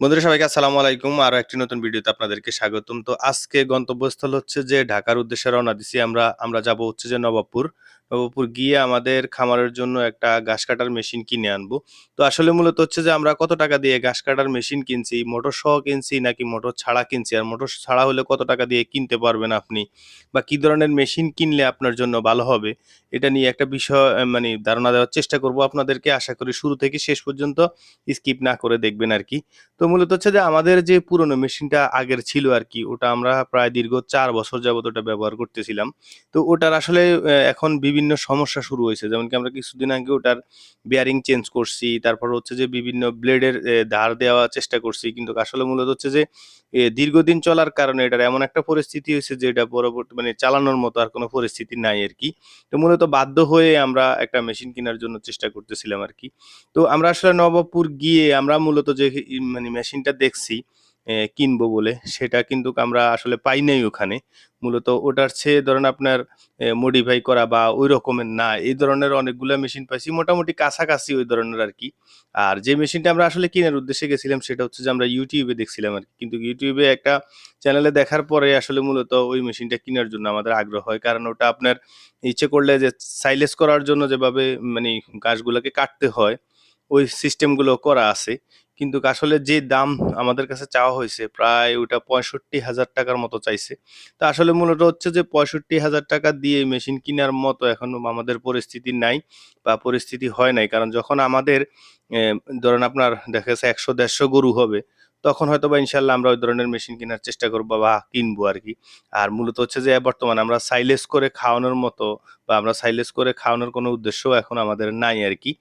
বন্ধুরা, সবাইকে আসসালামু আলাইকুম। আরও একটি নতুন ভিডিওতে আপনাদেরকে স্বাগতম। তো আজকে গন্তব্যস্থল হচ্ছে যে ঢাকার উদ্দেশ্যে রওনা দিছি আমরা। আমরা যাব হচ্ছে যে নবাবপুর। নবাবপুর গিয়ে আমাদের খামারের জন্য একটা ঘাস কাটার মেশিন কিনে আনব। তো আসলে মূলত হচ্ছে যে আমরা কত টাকা দিয়ে ঘাস কাটার মেশিন কিনছি? মোটর সহ কিনছি নাকি মোটর ছাড়া কিনছি? আর মোটর ছাড়া হলে কত টাকা দিয়ে কিনতে পারবেন আপনি? বা কি ধরনের মেশিন কিনলে আপনার জন্য ভালো হবে? এটা নিয়ে একটা বিষয় মানে ধারণা দেওয়ার চেষ্টা করব আপনাদেরকে। আশা করি শুরু থেকে শেষ পর্যন্ত স্কিপ না করে দেখবেন আর কি। তো মূলত হচ্ছে যে আমাদের যে পুরনো মেশিনটা আগের ছিল আর কি, ওটা আমরা প্রায় দীর্ঘ চার বছর যাবত ওটা ব্যবহার করতেছিলাম। তো ওটার আসলে এখন বিভিন্ন সমস্যা শুরু হয়েছে। যেমন কি আমরা কিছুদিন আগে ওটার বেয়ারিং চেঞ্জ করছি, তারপর হচ্ছে যে বিভিন্ন ব্লেডের ধার দেওয়ার চেষ্টা করছি। কিন্তু আসলে মূলত হচ্ছে যে দীর্ঘদিন চলার কারণে এটার এমন একটা পরিস্থিতি হয়েছে যে এটা পরবর্তী মানে চালানোর মতো আর কোনো পরিস্থিতি নাই আর কি। তো মূলত বাধ্য হয়ে আমরা একটা মেশিন কেনার জন্য চেষ্টা করতেছিলাম আর কি। তো আমরা আসলে নবাবপুর গিয়ে আমরা মূলত যে মানে মেশিনটা দেখছি কিনবো বলে সেটা কিন্তু আমরা আসলে পাই নাই ওখানে। মূলত ওটার চেয়ে ধরেন আপনার মডিফাই করা বা ওই রকমের না। এই ধরনের অনেকগুলা মেশিন পাইছি। মোটামুটি কাছাকাছি ওই ধরনের আর কি আর যে মেশিনটা আমরা আসলে কেনার উদ্দেশ্যে গেছিলাম, সেটা হচ্ছে যে আমরা ইউটিউবে দেখছিলাম আরকি। কিন্তু ইউটিউবে একটা চ্যানেলে দেখার পরে আসলে মূলত ওই মেশিনটা কেনার জন্য আমাদের আগ্রহ হয়। কারণ ওটা আপনার ইচ্ছে করলে যে সাইলেস করার জন্য যেভাবে মানে গাছগুলোকে কাটতে হয়, ওই সিস্টেমগুলো করা আছে। কিন্তু আসলে যে দাম আমাদের কাছে চাওয়া হয়েছে প্রায় ওটা পঁয়ষট্টি হাজার টাকার মতো চাইছে। তো আসলে মূলত হচ্ছে যে ৳৬৫,০০০ দিয়ে মেশিন কেনার মতো এখন আমাদের পরিস্থিতি নাই বা পরিস্থিতি হয় নাই। কারণ যখন আমাদের ধরেন আপনার দেখা গেছে একশো দেড়শো গরু হবে, তখন হয়তো বা ইনশাল্লাহ আমরা ওই ধরনের মেশিন কেনার চেষ্টা করব বা কিনবো আর কি আর মূলত হচ্ছে যে, বর্তমানে আমরা সাইলেস করে খাওয়ানোর মতো বা আমরা সাইলেজ করে খাওয়ানোর কোনো উদ্দেশ্যও এখন আমাদের নাই আর কি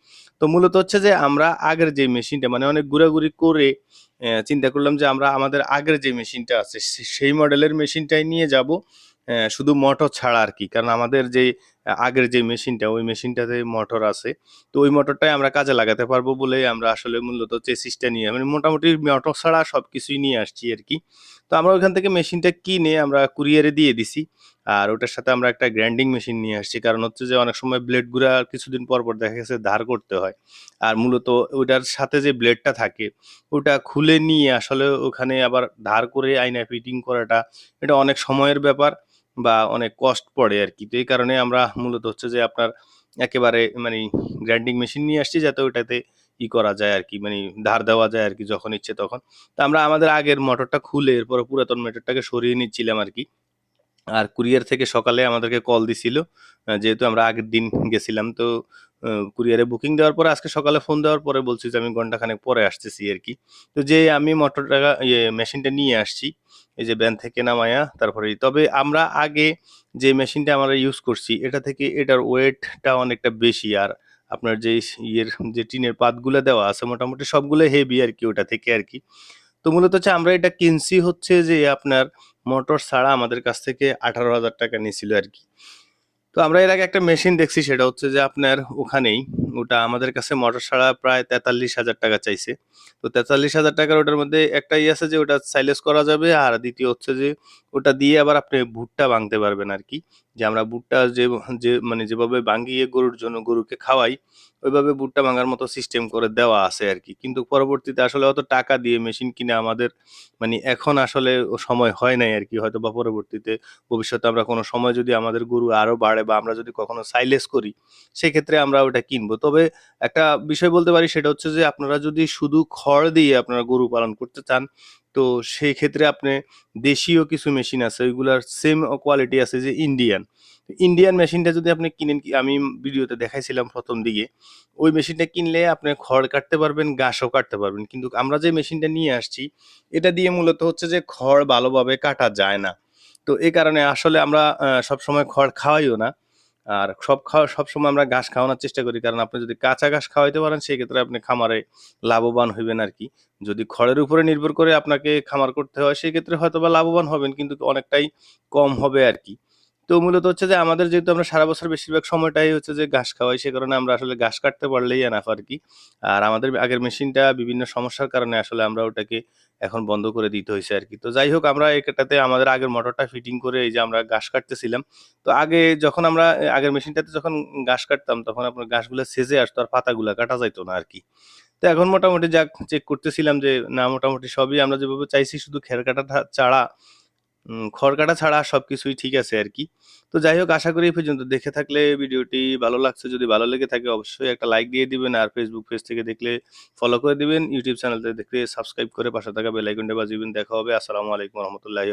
তো মূলত হচ্ছে যে, আমরা আগের যে মেশিনটা মানে অনেক ঘোরাঘুরি করে চিন্তা করলাম যে, আমরা আমাদের আগের যে মেশিনটা আছে সেই মডেলের মেশিনটাই নিয়ে যাব। শুধু মোটর ছাড়া আর কি কারণ আমাদের যে আগের যে মেশিনটা ওই মেশিনটাতে মোটর আছে। তো ওই মোটরটাই আমরা কাজে লাগাতে পারব বলেই আমরা আসলে মূলত চেসিসটা নিয়ে মানে মোটামুটি মোটর ছাড়া সব কিছুই নিয়ে আসছি আর কি তো আমরা ওখান থেকে মেশিনটা কিনে আমরা কুরিয়ারে দিয়ে দিছি। আর ওটার সাথে আমরা একটা গ্র্যান্ডিং মেশিন নিয়ে আসছি। কারণ হচ্ছে যে অনেক সময় ব্লেডগুলা কিছুদিন পর, পর দেখা গেছে ধার করতে হয়। আর মূলত ওইটার সাথে যে ব্লেডটা থাকে ওটা খুলে নিয়ে আসলে ওখানে আবার ধার করে আইনা ফিটিং করাটা এটা অনেক সময়ের ব্যাপার বা অনেক কস্ট পড়ে আর কি তো এই কারণে আমরা মূলত হচ্ছে যে আপনার একেবারে মানে গ্রাইন্ডিং মেশিন নিয়ে আসছি যাতে ওইটাতে ই করা যায় আর কি মানে ধার দেওয়া যায় আর কি যখন ইচ্ছে তখন। তো আমরা আমাদের আগের মোটরটা খুলে এরপরে পুরাতন মোটরটাকে সরিয়ে নিচ্ছিলাম আর কি আর কুরিয়ার থেকে সকালে আমাদেরকে কল দিছিল। যেহেতু আমরা আগের দিন গেছিলাম, তো কুরিয়ারে বুকিং দেওয়ার পরে আজকে সকালে ফোন দেওয়ার পরে বলছি যে আমি ঘন্টাখানেক পরে আসতেছি আর কি তো যে আমি মোটরটা ইয়ে মেশিনটা নিয়ে আসছি। এই যে ব্যান থেকে নামায়া তারপরে তবে আমরা আগে যে মেশিনটা আমরা ইউজ করছি এটা থেকে এটার ওয়েটটা অনেকটা বেশি। আর আপনার যে ইয়ের যে টিনের পাতগুলো দেওয়া আছে মোটামুটি সবগুলাই হেভি আর কি ওটা থেকে আর কি তো মূলত হচ্ছে আমরা এটা কিনছি হচ্ছে যে আপনার মোটর ছাড়া আমাদের কাছ থেকে ৳১৮,০০০ আর আরকি। তো আমরা এর আগে একটা মেশিন দেখছি সেটা হচ্ছে যে আপনার ওখানেই ওটা আমাদের কাছে মোটর ছাড়া প্রায় ৳৪৩,০০০ চাইছে। তো তেতাল্লিশ হাজার টাকার ওটার মধ্যে একটা ই আছে যে ওটা সাইলেস করা যাবে আর দ্বিতীয় হচ্ছে যে ওটা দিয়ে আবার আপনি ভুট্টা ভাঙতে পারবেন আর কি যে আমরা ভুট্টা যে যে মানে যেভাবে ভাঙিয়ে গরুর জন্য গরুকে খাওয়াই, ওইভাবে ভুট্টা ভাঙার মতো সিস্টেম করে দেওয়া আছে আর কি কিন্তু পরবর্তীতে আসলে অত টাকা দিয়ে মেশিন কিনে আমাদের মানে এখন আসলে সময় হয় নাই আর কি হয়তো বা পরবর্তীতে ভবিষ্যতে আমরা কোনো সময় যদি আমাদের গরু আরও বাড়ে বা আমরা যদি কখনো সাইলেস করি, সেক্ষেত্রে আমরা ওটা কিনবো। তবে একটা বিষয় বলতে পারি সেটা হচ্ছে যে আপনারা যদি শুধু খড় দিয়ে আপনারা গরু পালন করতে চান, তো সেই ক্ষেত্রে আপনি দেশীয় কিছু মেশিন আছে ওইগুলার সেম কোয়ালিটি আছে যে ইন্ডিয়ান। ইন্ডিয়ান মেশিনটা যদি আপনি কিনেন কি আমি ভিডিওতে দেখাইছিলাম প্রথম দিকে। ওই মেশিনটা কিনলে আপনি খড় কাটতে পারবেন, ঘাসও কাটতে পারবেন। কিন্তু আমরা যে মেশিনটা নিয়ে আসছি, এটা দিয়ে মূলত হচ্ছে যে খড় ভালোভাবে কাটা যায় না। তো এই কারণে আসলে আমরা সবসময় খড় খাওয়াইও না। আর সব খাওয়া সবসময় আমরা ঘাস খাওয়ানোর চেষ্টা করি। কারণ আপনি যদি কাঁচা ঘাস খাওয়াইতে পারেন, সেক্ষেত্রে আপনি খামারে লাভবান হইবেন আর কি যদি খড়ের উপরে নির্ভর করে আপনাকে খামার করতে হয়, সেক্ষেত্রে হয়তো বা লাভবান হবেন, কিন্তু অনেকটাই কম হবে আরকি। তো মূলত হচ্ছে যে আমাদের যেহেতু আমরা সারা বছর বেশিরভাগ সময়টাই হচ্ছে যে ঘাস খাওয়াই, সে কারণে আমরা আসলে ঘাস কাটতে পারলেই এনাফ আর কি। আর আমাদের আগের মেশিনটা বিভিন্ন সমস্যার কারণে আসলে আমরা ওটাকে এখন বন্ধ করে দিতে হয়েছে আর কি। তো যাই হোক, আমরা এটাতে আমাদের আগের মোটরটা ফিটিং করে এই যে আমরা ঘাস কাটতেছিলাম। তো আগে যখন আমরা, আগের মেশিনটাতে যখন ঘাস কাটতাম, তখন আপনার ঘাসগুলা সেজে আসতো আর পাতাগুলো কাটা যাইতো না আর কি। তো এখন মোটামুটি যাক চেক করতেছিলাম যে, না, মোটামুটি সবই আমরা যেভাবে চাইছি শুধু খের কাটা ছাড়া খড় কাটা ছাড়া সবকিছুই ঠিক আছে আর কি। তো যাই হোক আশা করি এই পর্যন্ত। দেখে থাকলে ভিডিওটি ভালো লাগছে, যদি ভালো লেগে থাকে অবশ্যই একটা লাইক দিয়ে দিবেন আর ফেসবুক পেজ থেকে দেখলে ফলো করে দিবেন। ইউটিউব চ্যানেল থেকে দেখলে সাবস্ক্রাইব করে পাশে থাকা বেলাইকনটা বাজিবেন দেখা হবে। আসসালামু আলাইকুম রহমতুল্লাহি